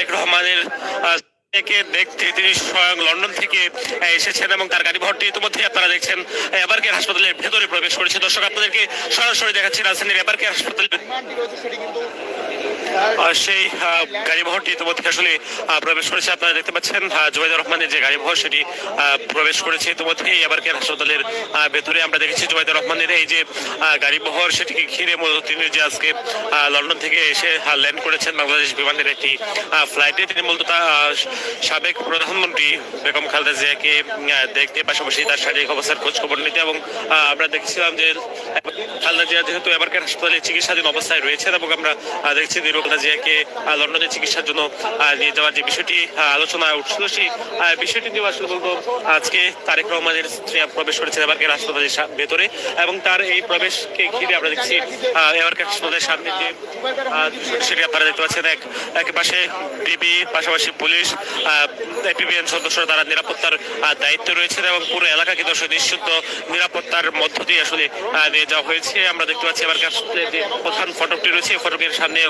তারেক রহমানের আহ, দেখতে তিনি স্বয়ং লন্ডন থেকে এসেছেন এবং তার গাড়ি ভরটি ইতিমধ্যে আপনারা দেখছেন এবারকে হাসপাতালের ভেতরে প্রবেশ করেছে। দর্শক আপনাদেরকে সরাসরি দেখাচ্ছি রাজধানীর এবারকে হাসপাতালের সেই গাড়ি বহরটি ইতিমধ্যে আসলে প্রবেশ করেছে। আপনারা দেখতে পাচ্ছেন জুবাইদুর রহমানের যে গাড়ি বহর সেটি প্রবেশ করেছে ইতিমধ্যে এবার কেয়ার হাসপাতালের ভেতরে আমরা দেখেছি জুবাইদুর রহমানের এই যে গাড়ি বহর সেটিকে ঘিরে মূলত তিনি যে আজকে লন্ডন থেকে এসে ল্যান্ড করেছেন বাংলাদেশ বিমানের একটি ফ্লাইটে। তিনি মূলত সাবেক প্রধানমন্ত্রী বেগম খালেদা জিয়াকে দেখতে পাশাপাশি তার শারীরিক অবস্থার খোঁজ খবর নিতে এবং আমরা দেখছিলাম যে, খালেদা জিয়া যেহেতু এবারকার হাসপাতালে চিকিৎসাধীন অবস্থায় রয়েছেন এবং আমরা দেখছি দীর্ঘ খালেদা জিয়াকে লন্ডনে চিকিৎসার জন্য নিয়ে যাওয়ার যে বিষয়টি আহ, আলোচনায় উঠছিল সেই বিষয়টি নিয়ে আসলে বলব আজকে তারেক রহমানের স্ত্রী প্রবেশ করেছেন এবারকার হাসপাতালের ভেতরে এবং তার এই প্রবেশকে ঘিরে আমরা দেখছি আহ, এবারকার হাসপাতালের সামনে যে সেটি আপনারা দেখতে পাচ্ছেন এক এক পাশে ডিবি পাশাপাশি পুলিশ এপিবিএন সদস্যরা তারা নিরাপত্তার দায়িত্ব রয়েছেন এবং পুরো এলাকা কিন্তু আসলে নিশ্চিত নিরাপত্তার মধ্য দিয়ে আসলে নিয়ে যাওয়া হয়েছে। আমরা দেখতে পাচ্ছি এবার প্রধান ফটকটি রয়েছে ফটকের সামনে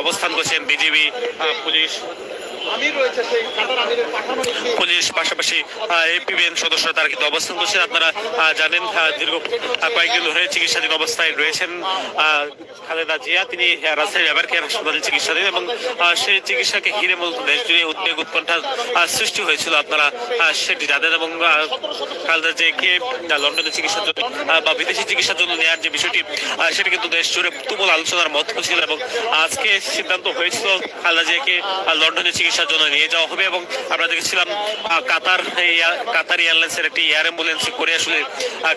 অবস্থান করছেন বিজিবি পুলিশ। পুলিশ পাশাপাশি এপিবিএন সদস্যরা তারা কিন্তু অবস্থান করছেন। আপনারা জানেন দীর্ঘ কয়েকদিন ধরে চিকিৎসাধীন অবস্থায় রয়েছেন খালেদা জিয়া। তিনি রাজশাহী এবার কেয়ার হাসপাতালে চিকিৎসাধীন এবং সেই চিকিৎসাকে ঘিরে মূলত দেশ জুড়ে উদ্বেগ উৎকণ্ঠার আহ, সৃষ্টি হয়েছিল। আপনারা সেটি জানেন এবং খালেদা জিয়াকে লন্ডনে চিকিৎসার জন্য বা বিদেশি চিকিৎসার জন্য নেওয়ার যে বিষয়টি সেটি কিন্তু দেশ জুড়ে তুমুল আলোচনার মধ্য ছিল এবং আজকে সিদ্ধান্ত হয়েছিল খালেদা জিয়াকে লন্ডনে চিকিৎসার জন্য নিয়ে যাওয়া হবে এবং আমরা দেখেছিলাম কাতার কাতার এয়ারলাইন্সের একটি এয়ার অ্যাম্বুলেন্স করে আসলে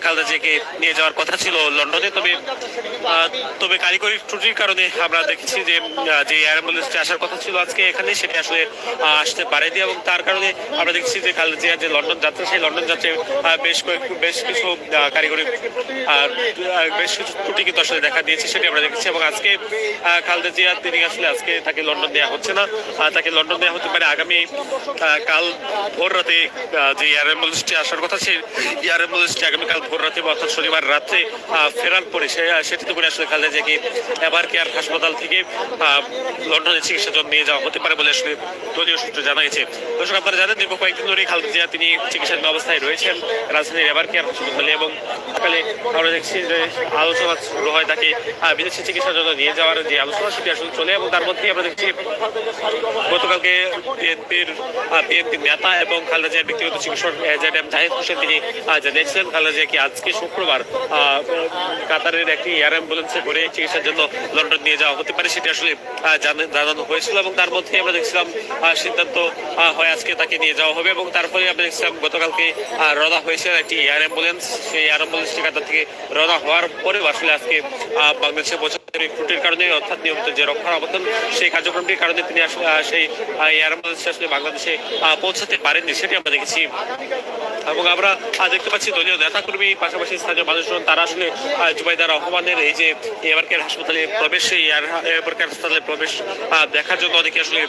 খালেদা জিয়াকে নিয়ে যাওয়ার কথা ছিল লন্ডনে। তবে তবে কারিগরি ত্রুটির কারণে আমরা দেখেছি যে যে এয়ার অ্যাম্বুলেন্সটি আসার কথা ছিল আজকে এখানে, সেটি আসলে আসতে পারেনি এবং তার কারণে আমরা দেখছি যে খালেদা জিয়া যে লন্ডন যাত্রা, সেই লন্ডন যাত্রায় বেশ কয়েক, বেশ কিছু কারিগরি বেশ কিছু ত্রুটি কিন্তু আসলে দেখা দিয়েছে, সেটি আমরা দেখেছি এবং আজকে খালেদা জিয়া, তিনি আসলে আজকে তাকে লন্ডন দেওয়া হচ্ছে না। তাকে লন্ডন হতে পারে আগামী কাল ভোর রাতে যে এয়ার অ্যাম্বুলেন্সটি আসার কথা, সেই এয়ার অ্যাম্বুলেন্সটি আগামীকাল ভোর রাতে অর্থাৎ শনিবার রাত্রে ফেরার পরে, সে সেটিতে করে আসলে খালেদা জিয়াকে এবার কেয়ার হাসপাতাল থেকে লন্ডনে চিকিৎসার জন্য নিয়ে যাওয়া হতে পারে বলে আসলে দলীয় সূত্রে জানা গেছে দর্শক, আপনারা জানেন, দীর্ঘ কয়েকদিন ধরে খালেদা জিয়া, তিনি চিকিৎসাধীন অবস্থায় রয়েছেন রাজধানীর এবার কেয়ার হাসপাতালে এবং সকালে আমরা দেখছি যে আলোচনা শুরু হয় তাকে বিদেশি চিকিৎসার জন্য নিয়ে যাওয়ার যে আলোচনা, সেটি আসলে চলে এবং তার মধ্যেই আমরা দেখছি গতকালকে বিএনপির নেতা এবং খালেদা ব্যক্তিগত চিকিৎসক এম জাহিদ হোসেন তিনি জানিয়েছিলেন খালেদা জিয়াকে আজকে শুক্রবার কাতারের একটি এয়ার অ্যাম্বুলেন্সে করে চিকিৎসার জন্য লন্ডন নিয়ে যাওয়া হতে পারে সেটি আসলে জানানো হয়েছিল এবং তার মধ্যে আমরা দেখছিলাম সিদ্ধান্ত হয় আজকে তাকে নিয়ে যাওয়া হবে এবং তারপরে আমরা দেখছিলাম গতকালকে রওনা হয়েছে একটি এয়ার অ্যাম্বুলেন্স। সেই এয়ার অ্যাম্বুলেন্সটি কাতার থেকে রওনা হওয়ার পরেও আসলে আজকে বাংলাদেশে পৌঁছাতে ত্রুটির কারণে অর্থাৎ নিয়মিত যে রক্ষণাবেক্ষণ সেই কার্যক্রমটির কারণে তিনি সেই এয়ার অ্যাম্বুলেন্স আসলে বাংলাদেশে পৌঁছাতে পারেননি সেটি আমরা দেখেছি। এবং আমরা দেখতে পাচ্ছি দলীয় নেতাকর্মী পাশাপাশি স্থানীয় মানুষজন তারা আসলে আহ, জুবাইদা রহমানের এই যে এবারকার হাসপাতালে প্রবেশ এবারকার হাসপাতালে প্রবেশ দেখার জন্য অনেকে আসলে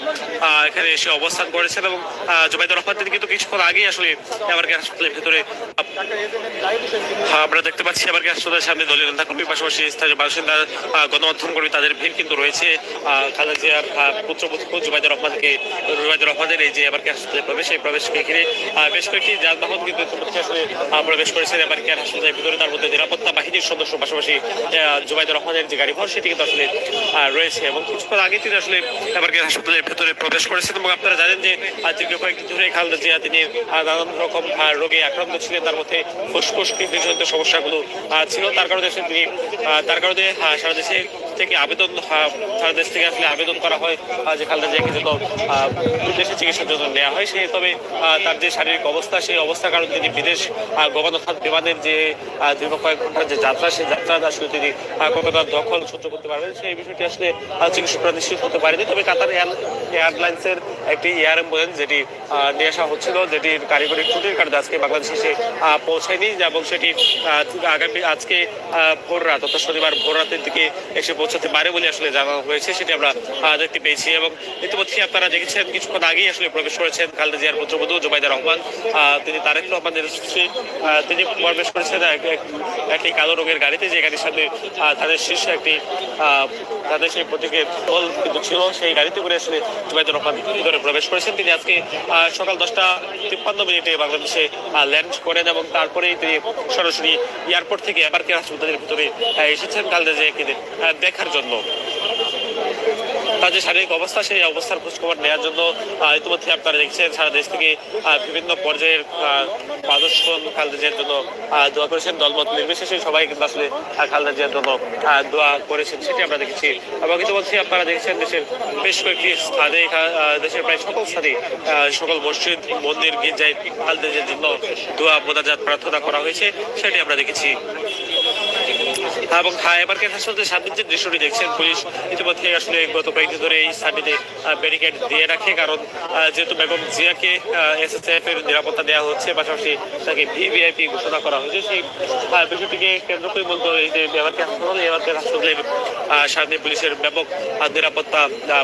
এখানে এসে অবস্থান করেছেন এবং আহ, জুবাইদা রহমান তিনি কিন্তু কিছুক্ষণ আগেই আসলে এবারকার হাসপাতালের ভেতরে আমরা দেখতে পাচ্ছি এবার হাসপাতালের সামনে দলীয় নেতাকর্মী পাশাপাশি স্থানীয় আহ, গণমাধ্যম কর্মী তাদের ভিড় কিন্তু রয়েছে। খালেদা জিয়ার পুত্রবধূ জুবাইদুর রহমানকে, জুবাইদুর রহমানের এই যে এবার হাসপাতালে প্রবেশ, এই প্রবেশকে ঘিরে বেশ কয়েকটি যানবাহন কিন্তু আসলে প্রবেশ করেছেন। এবার কেয়ার হাসপাতালের ভিতরে তার মধ্যে নিরাপত্তা বাহিনীর সদস্য, পাশাপাশি জুবাইদুর রহমানের যে গাড়ি ভর সেটি কিন্তু আসলে রয়েছে। এবং কিছুক্ষণ আগে তিনি আসলে এবার কেয়ার হাসপাতালের ভেতরে প্রবেশ করেছেন। এবং আপনারা জানেন যে দীর্ঘ কয়েকদিন ধরে খালেদা জিয়া তিনি নানান রকম রোগে আক্রান্ত ছিলেন। তার মধ্যে ফুসফুস সমস্যাগুলো ছিল। তার কারণে তিনি তার কারণে সারা দেশে থেকে আবেদন সারা দেশ থেকে আসলে আবেদন করা হয় যে খালেদা জিয়াকে যত দেশে চিকিৎসার জন্য নেওয়া হয় সেই তবে তার যে শারীরিক অবস্থা, সেই অবস্থার কারণে তিনি বিদেশ গমন বিমানের যে দীর্ঘ কয়েক ঘণ্টার যে যাত্রা, সেই যাত্রা আসলে তিনি কতটা দখল সহ্য করতে পারবেন সেই বিষয়টি আসলে চিকিৎসকরা নিশ্চিত হতে পারেনি। তবে কাতার এয়ারলাইন্সের একটি এয়ার অ্যাম্বুলেন্স যেটি নিয়ে আসা হচ্ছিল যেটির কারিগরি ত্রুটির কারণে আজকে বাংলাদেশে এসে পৌঁছায়নি এবং সেটি আগামী, আজকে ভোর রাত অর্থাৎ শনিবার ভোর রাতের দিকে এসে পৌঁছাতে পারে বলে আসলে জানানো হয়েছে, সেটি আমরা দেখতে পেয়েছি এবং ইতিমধ্যে আপনারা দেখেছেন, কিছুক্ষণ আগেই আসলে প্রবেশ করেছেন খালেদা জিয়ার পুত্রবধূ জুবাইদা রহমান তিনি তারেক রহমানের তিনি প্রবেশ করেছেন এক- এক- একটি কালো রঙের গাড়িতে যে গাড়ির সাথে তাদের শীর্ষে একটি তাদের সেই প্রতীকের দল কিন্তু ছিল, সেই গাড়িতে করে আসলে জুবাইদুর রহমান ভিতরে প্রবেশ করেছেন। তিনি আজকে সকাল দশটা তিপ্পান্ন মিনিটে বাংলাদেশে ল্যান্ড করেন এবং তারপরেই তিনি সরাসরি এয়ারপোর্ট থেকে এবার কে হাসপাতালের ভিতরে এসেছেন খালেদা জিয়াকে দেখার জন্য। তার যে শারীরিক অবস্থা, সেই অবস্থার খোঁজখবর নেওয়ার জন্য ইতিমধ্যে আপনারা দেখছেন, সারা দেশ থেকে বিভিন্ন পর্যায়ের মানুষজন খালেদা জিয়ার জন্য দোয়া করেছেন দলমত নির্বিশেষে। সবাই কিন্তু আসলে খালেদা জিয়ার জন্য দোয়া করেছেন, সেটি আমরা দেখেছি। এবং ইতিমধ্যে আপনারা দেখছেন দেশের বেশ কয়েকটি স্থানে দেশের প্রায় সকল স্থানে সকল মসজিদ, মন্দির, গির্জায় খালেদা জিয়ার জন্য দোয়া, মোনাজাত, প্রার্থনা করা হয়েছে, সেটি আমরা দেখেছি। এবং এবারকে হাসপাতালের সামনে যে দৃশ্যটি দেখছেন পুলিশ ইতিমধ্যে আসলে গত কয়েকদিন ধরে এই স্থানটিতে ব্যারিকেড দিয়ে রাখে। কারণ যেহেতু বেগম জিয়াকে এসএসএফ এর নিরাপত্তা দেওয়া হচ্ছে পাশাপাশি তাকে ভিভিআইপি ঘোষণা করা হয়েছে সেই বিষয়টিকে কেন্দ্র করে বলতে হবে যে এবারকে হাসপাতাল এবারকে হাসপাতালের আহ, সামনে পুলিশের ব্যাপক নিরাপত্তা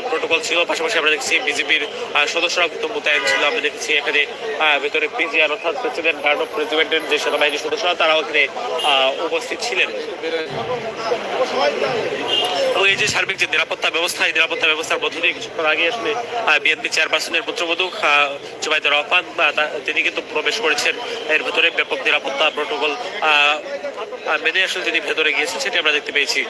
প্রোটোকল ছিল। পাশাপাশি আমরা দেখছি বিজেপির সদস্যরা কিন্তু মোতায়েন ছিল। আমরা দেখছি এখানে ভেতরে পিজিআর অর্থাৎ প্রেসিডেন্ট গার্ড অফ প্রেসিডেন্টের যে সেনাবাহিনীর সদস্যরা তারাও এখানে উপস্থিত ছিলেন। এবং এই যে সার্বিক যে নিরাপত্তা ব্যবস্থা, এই নিরাপত্তা ব্যবস্থার মধ্য দিয়ে কিছুক্ষণ আগে আসলে বিএনপি চেয়ারপারসনের পুত্রবধূ জুবাইদুর রহমান তিনি কিন্তু প্রবেশ করেছেন। এর ভেতরে ব্যাপক নিরাপত্তা প্রোটোকল মেনে আসলে তিনি ভেতরে গিয়েছেন, সেটি আমরা দেখতে পেয়েছি।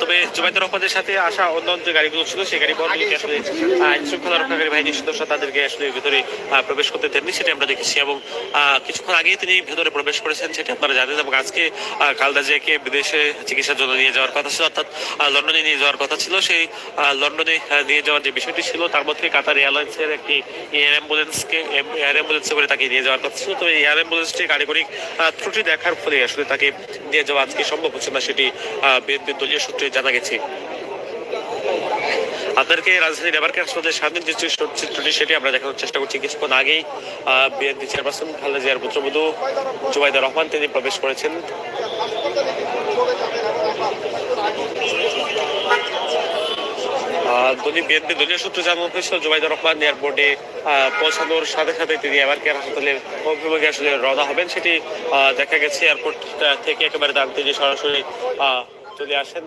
তবে জুবাইদুর রহমানের সাথে আসা অন্যান্য যে গাড়িগুলো ছিল সেই গাড়ি বহরগুলিকে আসলে আইন শৃঙ্খলা রক্ষাকারী বাহিনীর সদস্য তাদেরকে আসলে ভেতরে প্রবেশ করতে দেননি সেটি আমরা দেখেছি এবং কিছুক্ষণ আগেই তিনি ভেতরে প্রবেশ করেছেন সেটি আপনারা জানেন এবং আজকে আহ, খালেদা জিয়াকে বিদেশে চিকিৎসার জন্য নিয়ে যাওয়ার কথা ছিল অর্থাৎ লন্ডনে নিয়ে যাওয়ার কথা ছিল সেই লন্ডনে নিয়ে যাওয়ার যে বিষয়টি ছিল তার মধ্যে কাতার এয়ারলাইন্সের একটি এয়ার অ্যাম্বুলেন্সকে এয়ার অ্যাম্বুলেন্সে করে তাকে নিয়ে যাওয়ার কথা ছিল তবে এয়ার অ্যাম্বুলেন্সটি কারিগরি আহ, ত্রুটি দেখার ফলে আসলে তাকে নিয়ে যাওয়া আজকে সম্ভব হচ্ছে না সেটি বিএনপির দলীয় সূত্রে জানা গেছে। আপনাদেরকে রাজধানীর এবারকার হাসপাতালের সামনে যে চিত্র- চিত্রটি সেটি আমরা দেখানোর চেষ্টা করছি। কিছুক্ষণ আগেই বিএনপি চেয়ারপারসন খালেদা জিয়ার পুত্রবধূ জুবাইদা রহমান, তিনি প্রবেশ করেছেন। দলীয় বিএনপি দলীয় সূত্রে জানানো হয়েছিল জুবাইদুর রহমান এয়ারপোর্টে পৌঁছানোর সাথে সাথে তিনি এবার কেয়ার হাসপাতালে অভিমুখে আসলে রওনা হবেন সেটি দেখা গেছে। এয়ারপোর্ট থেকে একেবারে দাম তিনি সরাসরি আহ, চলে আসেন।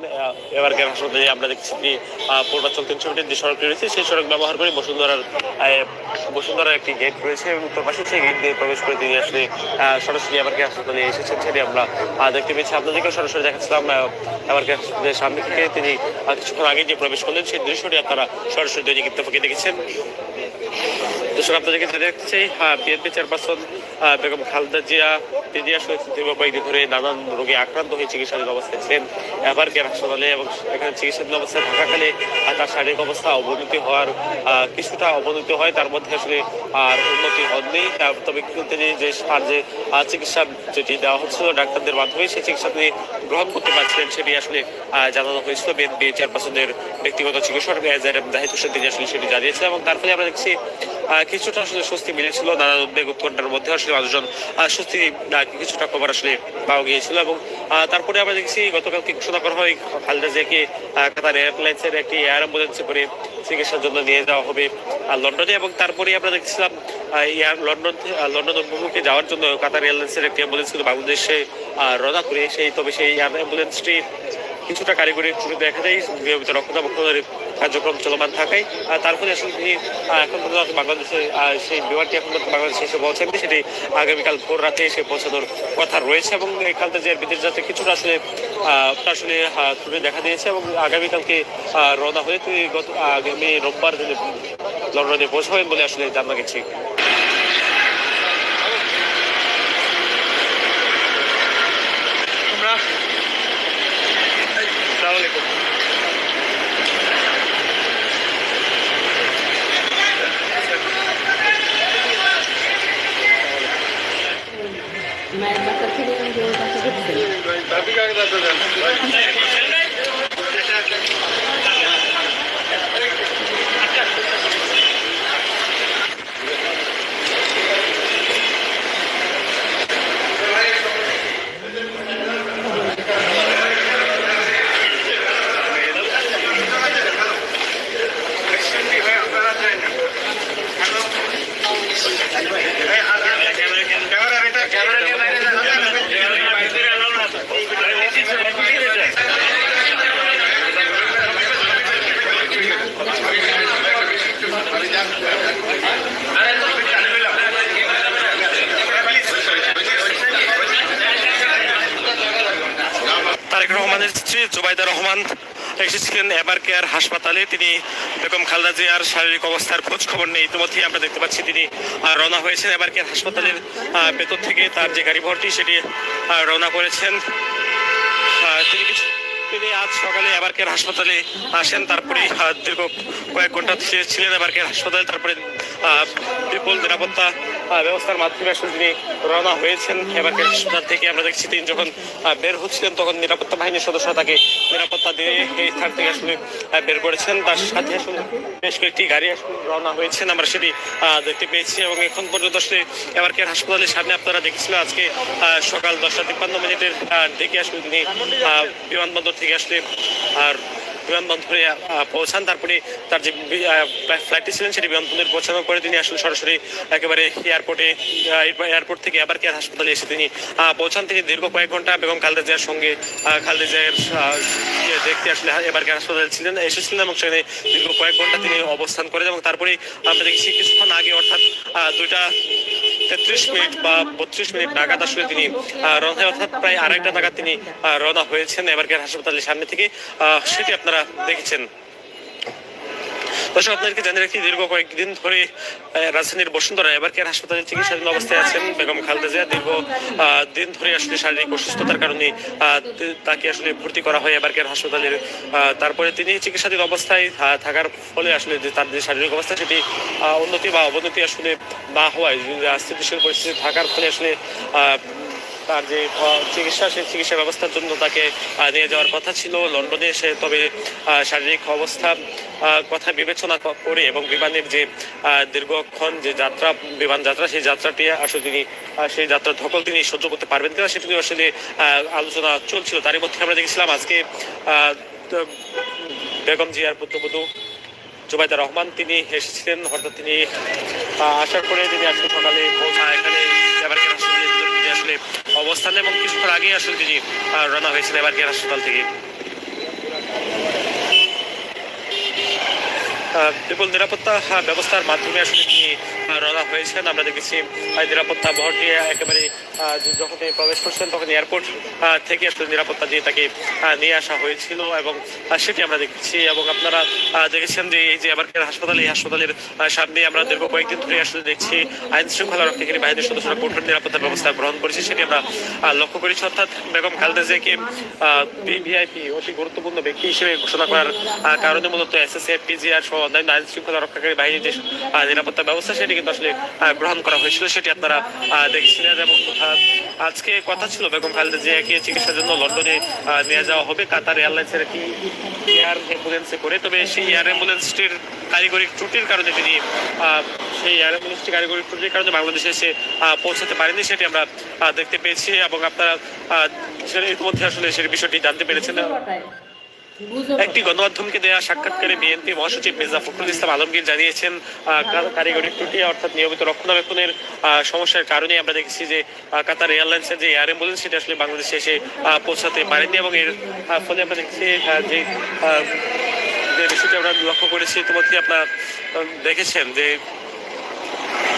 এবার কেয়ার হাসপাতালে আমরা দেখছি যে আহ, পূর্বাঞ্চল তিনশো মিটার যে সড়ক রয়েছে সেই সড়ক ব্যবহার করে বসুন্ধরার বসুন্ধরার একটি গেট রয়েছে এবং উত্তর পাশে সেই গেট দিয়ে প্রবেশ করে তিনি আসলে সরাসরি এবার হাসপাতালে এসেছেন সেটি আমরা দেখতে পেয়েছি। আপনাদেরকে সরাসরি দেখাচ্ছিলাম এবার হাসপাতালের সামনে থেকে তিনি কিছুক্ষণ আগে যে প্রবেশ করলেন সেই দৃশ্যটি আপনারা সরাসরি দৈনিক ইত্তেফাকে দেখেছেন। দর্শক আপনাদেরকে জানিয়ে রাখছি বিএনপি চেয়ারপারসন বেগম খালেদা জিয়া, তিনি আসলে দীর্ঘ ধরে নানান রোগে আক্রান্ত হয়ে চিকিৎসাধীন অবস্থায় ছিলেন। এবার কেয়ার হাসপাতালে এবং এখানে চিকিৎসাধীন অবস্থায় থাকাকালে তার শারীরিক অবস্থা অবনতি হওয়ার কিছুটা অবনতি হয়, তার মধ্যে আসলে আর উন্নতি হননি। তবে তিনি যে আর যে চিকিৎসা যেটি দেওয়া হচ্ছিল ডাক্তারদের মাধ্যমে, সেই চিকিৎসা তিনি গ্রহণ করতে পারছিলেন সেটি আসলে জানানো হয়েছিল বিএনপি চেয়ারপারসনের ব্যক্তিগত চিকিৎসক জাহিদ হোসেন, তিনি আসলে সেটি জানিয়েছেন এবং তার ফলে আমরা দেখছি কিছুটা আসলে স্বস্তি মিলেছিল নানা উদ্বেগ উৎকণ্ঠার মধ্যে আসলে মানুষজন স্বস্তি কিছুটা খবর আসলে পাওয়া গিয়েছিল এবং তারপরে আমরা দেখছি গতকালকে ঘোষণা করা হয়, খালেদা জিয়াকে কাতার এয়ারলাইন্সের একটি এয়ার অ্যাম্বুলেন্সে করে চিকিৎসার জন্য নিয়ে যাওয়া হবে লন্ডনে এবং তারপরে আমরা দেখছিলাম এয়ার লন্ডন লন্ডন অভিমুখে যাওয়ার জন্য কাতার এয়ারলাইন্সের একটি অ্যাম্বুলেন্স কিন্তু বাংলাদেশে রওনা করে সেই তবে সেই এয়ার অ্যাম্বুলেন্সটি কিছুটা কারিগরি ত্রুটি দেখা যায় নিয়মিত রক্ষণাবেক্ষণের কার্যক্রম চলমান থাকায় আহ, তার ফলে আসলে তিনি এখন পর্যন্ত বাংলাদেশে সেই বিমানটি এখন পর্যন্ত বাংলাদেশে এসে পৌঁছাননি সেটি আগামীকাল ভোর রাতে এসে পৌঁছানোর কথা রয়েছে এবং খালদা জিয়ার বিদেশ যাতে কিছুটা আসলে আসলে ত্রুটি দেখা দিয়েছে এবং আগামীকালকে রওনা হয়ে গত আগামী রোববার দিনে লন্ডনে পৌঁছাবেন বলে আসলে জানা গেছে। ট্রাফিক আগে যাতে দেন স্ত্রী জুবাইদা রহমান, এসেছিলেন এবার কেয়ার হাসপাতালে। তিনি বেগম খালদা জিয়ার শারীরিক অবস্থার খোঁজ খবর নেই ইতিমধ্যেই আমরা দেখতে পাচ্ছি তিনি রওনা হয়েছেন এবার কেয়ার হাসপাতালের ভেতর থেকে তার যে গাড়ি ভর্তি সেটি রওনা করেছেন। তিনি কিছু তিনি আজ সকালে এবারকের হাসপাতালে আসেন। তারপরে দীর্ঘ কয়েক ঘণ্টা ছিলেন এবারকের হাসপাতালে। তারপরে বিপুল নিরাপত্তা ব্যবস্থার মাধ্যমে আসলে তিনি রওনা হয়েছেন। এবারকের হাসপাতাল থেকে আমরা দেখছি, তিনি যখন বের হচ্ছিলেন, তখন নিরাপত্তা বাহিনীর সদস্যরা তাকে নিরাপত্তা দিয়ে এই স্থান থেকে আসলে বের করেছেন। তার সাথে আসলে বেশ কয়েকটি গাড়ি আসলে রওনা হয়েছেন। আমরা সেটি দেখতে পেয়েছি এবং এখন পর্যন্ত আসলে এবারকের হাসপাতালের সামনে আপনারা দেখছিলেন, আজকে সকাল দশটা তিপ্পান্ন মিনিটের দিকে আসলে তিনি বিমানবন্দর থেকে আসলে আর বিমানবন্দরে পৌঁছান, তারপরে তার যে ফ্লাইটটি ছিলেন সেটি বিমানবন্দরে পৌঁছানোর পরে তিনি আসলে সরাসরি একেবারে এয়ারপোর্টে এয়ারপোর্ট থেকে আবার কেয়ার হাসপাতালে এসে তিনি পৌঁছান। তিনি দীর্ঘ কয়েক ঘণ্টা বেগম খালেদা জিয়ার সঙ্গে খালেদা জিয়ার দেখতে আসলে এবার কেয়ার হাসপাতালে ছিলেন, এসেছিলেন এবং সেখানে দীর্ঘ কয়েক ঘণ্টা তিনি অবস্থান করেন এবং তারপরে আমরা দেখছি কিছুক্ষণ আগে, অর্থাৎ দুইটা তেত্রিশ মিনিট বা বত্রিশ মিনিট নাগাদ আসলে তিনি রওনা অর্থাৎ প্রায় আড়াইটা নাগাদ তিনি রওনা হয়েছেন এবারকার হাসপাতালের সামনে থেকে। সেটি আপনারা দেখেছেন। দর্শক, আপনাদেরকে জানিয়ে রাখি, দীর্ঘ কয়েকদিন ধরে রাজধানীর বসুন্ধরা এবার কেয়ার হাসপাতালে চিকিৎসাধীন অবস্থায় আছেন বেগম খালেদা দীর্ঘ দিন ধরে আসলে শারীরিক অসুস্থতার কারণে তাকে আসলে ভর্তি করা হয় এবার কেয়ার হাসপাতালের তারপরে তিনি চিকিৎসাধীন অবস্থায় থাকার ফলে আসলে যে তার যে শারীরিক অবস্থা সেটি উন্নতি বা অবনতি আসলে না হওয়ায় স্থিতিশীল পরিস্থিতি থাকার ফলে আসলে তার যে চিকিৎসা, সেই চিকিৎসা ব্যবস্থার জন্য তাকে নিয়ে যাওয়ার কথা ছিল। লন্ডনে সে তবে শারীরিক অবস্থা কথা বিবেচনা করে এবং বিমানের যে দীর্ঘক্ষণ যে যাত্রা, বিমান যাত্রা, সেই যাত্রাটি আসলে তিনি সেই যাত্রার ধকল তিনি সহ্য করতে পারবেন কিনা সেটি আসলে আলোচনা চলছিল। তারই মধ্যে আমরা দেখেছিলাম আজকে বেগম জিয়ার পুত্রবধূ জুবাইদা রহমান, তিনি এসেছিলেন। হঠাৎ তিনি আসার পরে তিনি আজকে সকালে পৌঁছা এখানে এবার হাসপাতালে তিনি আসলে অবস্থানে আগে আসলে তিনি রানা রওনা হয়েছিলেন এবার হাসপাতাল থেকে। বিপুল নিরাপত্তা ব্যবস্থার মাধ্যমে আসলে তিনি রওনা হয়েছেন। আমরা দেখেছি নিরাপত্তা বহর দিয়ে একেবারে যখন তিনি প্রবেশ করছেন, তখন এয়ারপোর্ট থেকে আসলে নিরাপত্তা দিয়ে তাকে নিয়ে আসা হয়েছিল এবং সেটি আমরা দেখেছি এবং আপনারা দেখেছেন যে এই যে আবার হাসপাতাল, এই হাসপাতালের সামনে আমরা দীর্ঘ কয়েকদিন ধরে আসলে দেখছি আইন শৃঙ্খলা রক্ষাকারী বাহিনীর সদস্যরা কঠোর নিরাপত্তা ব্যবস্থা গ্রহণ করেছে, সেটি আমরা লক্ষ্য করেছি। অর্থাৎ বেগম খালেদা জিয়াকে ভিআইপি অতি গুরুত্বপূর্ণ ব্যক্তি হিসেবে ঘোষণা করার কারণে মূলত এসএসএফ, পিজিআর সহ অন্যান্য আইন শৃঙ্খলা রক্ষাকারী বাহিনীর যে নিরাপত্তা ব্যবস্থা, সেটি কিন্তু আসলে গ্রহণ করা হয়েছিল, সেটি আপনারা দেখেছিলেন এবং আজকে কথা ছিল বেগম খালেদা জিয়াকে চিকিৎসার জন্য লন্ডনে নিয়ে যাওয়া হবে, কাতার এয়ারলাইন্সের একটি এয়ার অ্যাম্বুলেন্সে করে। তবে সেই এয়ার অ্যাম্বুলেন্সটির কারিগরি ত্রুটির কারণে তিনি সেই এয়ার অ্যাম্বুলেন্সটি কারিগরি ত্রুটির কারণে বাংলাদেশে এসে পৌঁছাতে পারেনি, সেটি আমরা দেখতে পেয়েছি এবং আপনারা ইতিমধ্যে আসলে সেই বিষয়টি জানতে পেরেছেন। একটি গণমাধ্যমকে দেওয়া সাক্ষাৎকারে বিএনপি মহাসচিব মির্জা ফখরুল ইসলাম আলমগীর জানিয়েছেন কারিগরি ত্রুটি অর্থাৎ নিয়মিত রক্ষণাবেক্ষণের সমস্যার কারণে আমরা দেখেছি যে কাতার এয়ারলাইন্সের যে এয়ার অ্যাম্বুলেন্স সেটা আসলে বাংলাদেশে এসে পৌঁছাতে পারেনি এবং এর ফলে আমরা দেখছি যে যে বিষয়টি আমরা লক্ষ্য করেছি ইতিমধ্যে আপনারা দেখেছেন যে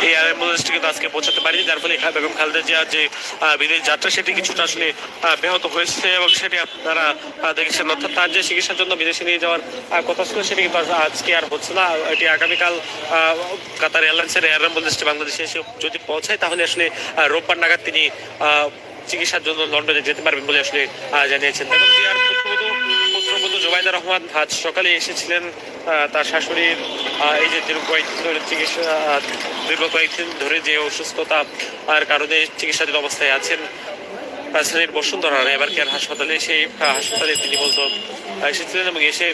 এই অ্যাম্বুলেন্সটি কিন্তু আজকে পৌঁছাতে পারেনি, যার ফলে বেগম খালেদা জিয়ার যে বিদেশ যাত্রা, সেটি কিছুটা আসলে ব্যাহত হয়েছে এবং সেটি আপনারা দেখেছেন। অর্থাৎ তার যে চিকিৎসার জন্য বিদেশে নিয়ে যাওয়ার কথা ছিল, সেটি কিন্তু আজকে আর হচ্ছে না। এটি আগামীকাল কাতার এয়ারলাইন্সের এয়ার অ্যাম্বুলেন্সটি বাংলাদেশে এসে যদি পৌঁছায়, তাহলে আসলে রোববার নাগাদ তিনি চিকিৎসার জন্য লন্ডনে যেতে পারবেন বলে আসলে জানিয়েছেন। বেগম জিয়ার পুত্রবধূ জোবাইদা রহমান আজ সকালে এসেছিলেন তার শাশুড়ির এই যে দীর্ঘ কয়েকদিন ধরে চিকিৎসা দীর্ঘ কয়েকদিন ধরে যে অসুস্থতা আর কারণে চিকিৎসাধীন অবস্থায় আছেন রাজধানীর বসুন্ধরা এবার কেয়ার হাসপাতালে সেই হাসপাতালে তিনি বলতো এসেছিলেন এবং এসে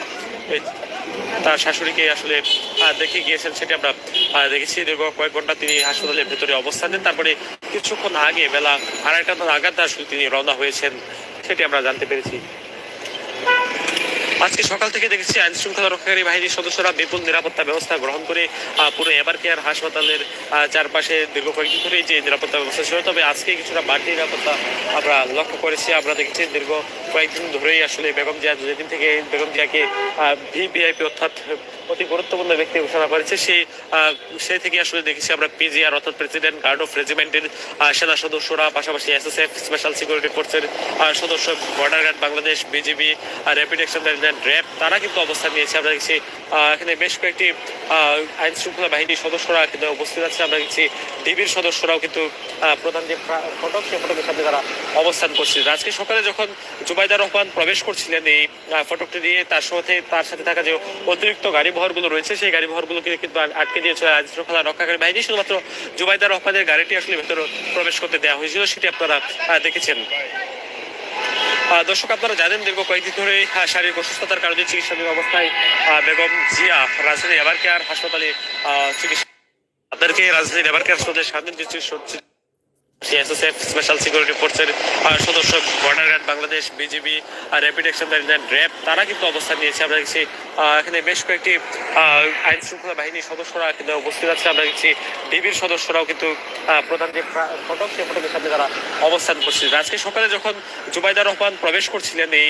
তার শাশুড়িকে আসলে দেখে গিয়েছেন সেটি আমরা দেখেছি। দীর্ঘ কয়েক ঘণ্টা তিনি হাসপাতালের ভেতরে অবস্থান নেন। তারপরে কিছুক্ষণ আগে বেলা আড়াইটা নাগাদ আসলে তিনি রওনা হয়েছেন, সেটি আমরা জানতে পেরেছি। আজকে সকাল থেকে দেখেছি আইন শৃঙ্খলা রক্ষাকারী বাহিনীর সদস্যরা বিপুল নিরাপত্তা ব্যবস্থা গ্রহণ করে পুরো এবার কেয়ার হাসপাতালের চারপাশে দীর্ঘ কয়েকদিন ধরে যে নিরাপত্তা ব্যবস্থা ছিল। তবে আজকে কিছুটা বাড়তি নিরাপত্তা আমরা লক্ষ্য করেছি, আমরা দেখেছি দীর্ঘ কয়েকদিন ধরেই আসলে বেগম জিয়া যেদিন থেকে বেগম জিয়াকে ভিভিআইপি অর্থাৎ অতি গুরুত্বপূর্ণ ব্যক্তি ঘোষণা করেছে। সেই সেই থেকে আসলে দেখেছি আমরা পিজিআর, অর্থাৎ প্রেসিডেন্ট, গার্ড অফ রেজিমেন্টের সেনা সদস্যরা, পাশাপাশি এসএসএফ, স্পেশাল সিকিউরিটি ফোর্সের সদস্য border guard, Bangladesh, BGB rapid action RAB, তারা কিন্তু অবস্থান নিয়েছে। আমরা দেখছি এখানে বেশ কয়েকটি আইন শৃঙ্খলা বাহিনীর সদস্যরা কিন্তু উপস্থিত আছে। আমরা দেখছি, ডিবির সদস্যরাও কিন্তু প্রধান যে ফটক সেই ফটকের সাথে তারা অবস্থান করছিলেন। আজকে সকালে যখন জুবাইদার রহমান প্রবেশ করছিলেন এই ফটকটি দিয়ে তার সাথে তার সাথে থাকা যে অতিরিক্ত গাড়ি বহরগুলো রয়েছে, সেই গাড়ি বহরগুলোকে কিন্তু আটকে দিয়েছে আইন শৃঙ্খলা রক্ষাকারী বাহিনী শুধুমাত্র জুবাইদা রহমানের গাড়িটি আসলে ভেতরে প্রবেশ করতে দেওয়া হয়েছিল, সেটি আপনারা দেখেছেন। দর্শক, আপনারা জানেন দীর্ঘ কয়েকদিন ধরে শারীরিক অসুস্থতার কারণে চিকিৎসাধীন অবস্থায় বেগম জিয়া রাজধানী এবার কেয়ার হাসপাতালে চিকিৎসা তাদেরকে রাজধানী এবার কেয়ার হাসপাতালে স্বাধীন চিকিৎসা এসএসএফ স্পেশাল সিকিউরিটি ফোর্সের সদস্য border guard Bangladesh BGB rapid action battalion RAB তারা কিন্তু অবস্থান নিয়েছে। আমরা দেখছি এখানে বেশ কয়েকটি আইন শৃঙ্খলা বাহিনীর সদস্যরা কিন্তু উপস্থিত আছে। আমরা দেখছি ডিবির সদস্যরাও কিন্তু প্রধান যে ফটক, সেই ফটকের সামনে তারা অবস্থান করছিলেন আজকে সকালে যখন জুবাইদা রহমান প্রবেশ করছিলেন এই